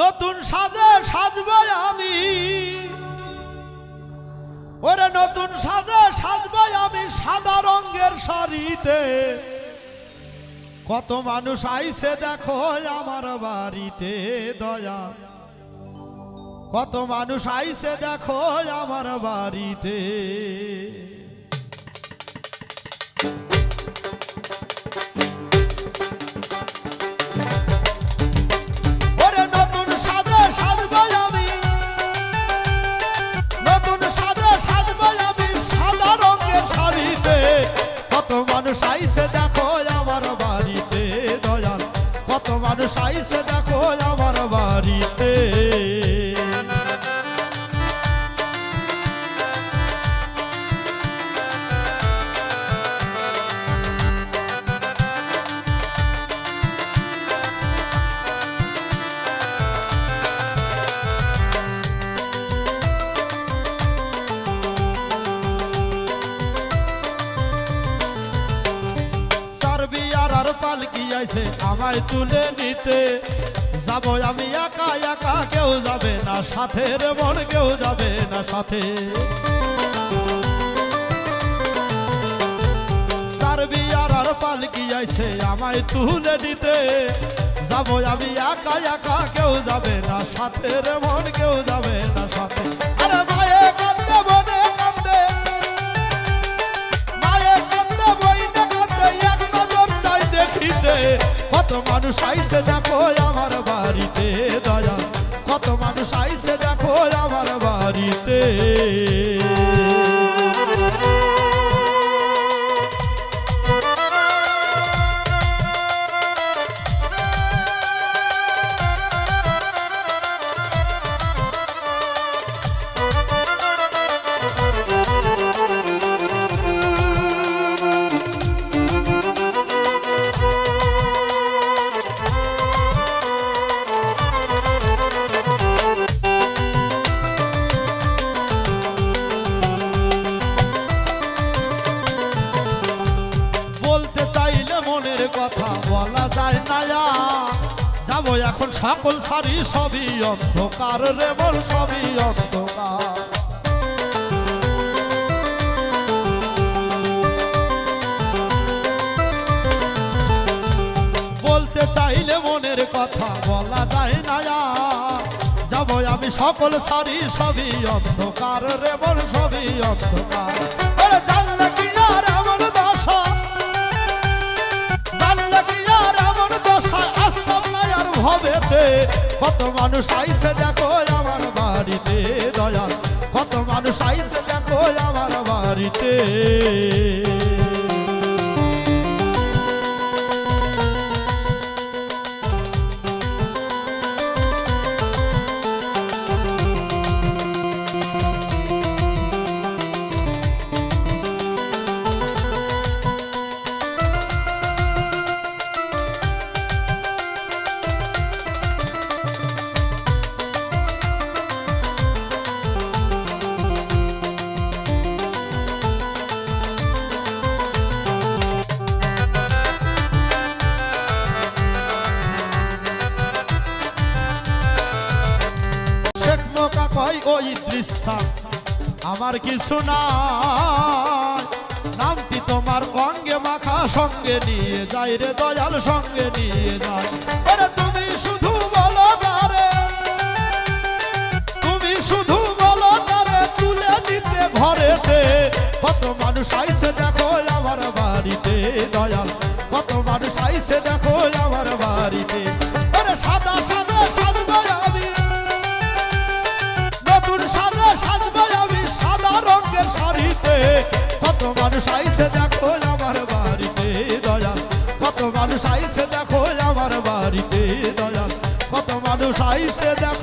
নতুন সাজে সাজবো আমি। ওরে নতুন সাজে সাজবো আমি সাদা রঙের শাড়িতে। কত মানুষ আইছে দেখো আমার বাড়িতে, দয়া। কত মানুষ আইছে দেখো আমার বাড়িতে। মানুষ পালকি আইছে? আমায় তুলে নিতে। যাব আমি একা একা কেউ যাবে না। সাথে রে মন কেউ যাবে না সাথে। সার্বিয়ার আর পালকি আইছে? আমায় তুলে নিতে। যাব আমি একা একা কেউ যাবে না। সাথে রে মন কেউ যাবে না সাথে। আমার বাড়িতে দয়া। কত মানুষ আইসে দেখো আমার বাড়িতে। যাব এখন সকল সারি সবই অন্ধকার রে মোর সবই অন্ধকার। বলতে চাইলে মনের কথা বলা যায় না যাব আমি সকল সারি সবই অন্ধকার রে মোর সবই অন্ধকার। কত মানুষ আইসে দেখো আমার বাড়িতে দয়া কত মানুষ আইসে দেখো আমার বাড়িতে। ওই দৃশ্য আমার কিছু নাই। নামটি তোমার অঙ্গে মাখা, সঙ্গে নিয়ে যাই রে দয়াল, সঙ্গে নিয়ে যাই। আরে তুমি শুধু বলো তারে তুমি শুধু বলো তারে তুলে দিতে ঘরেতে। কত মানুষ আইছে দেখো মানুষ আইছে দেখো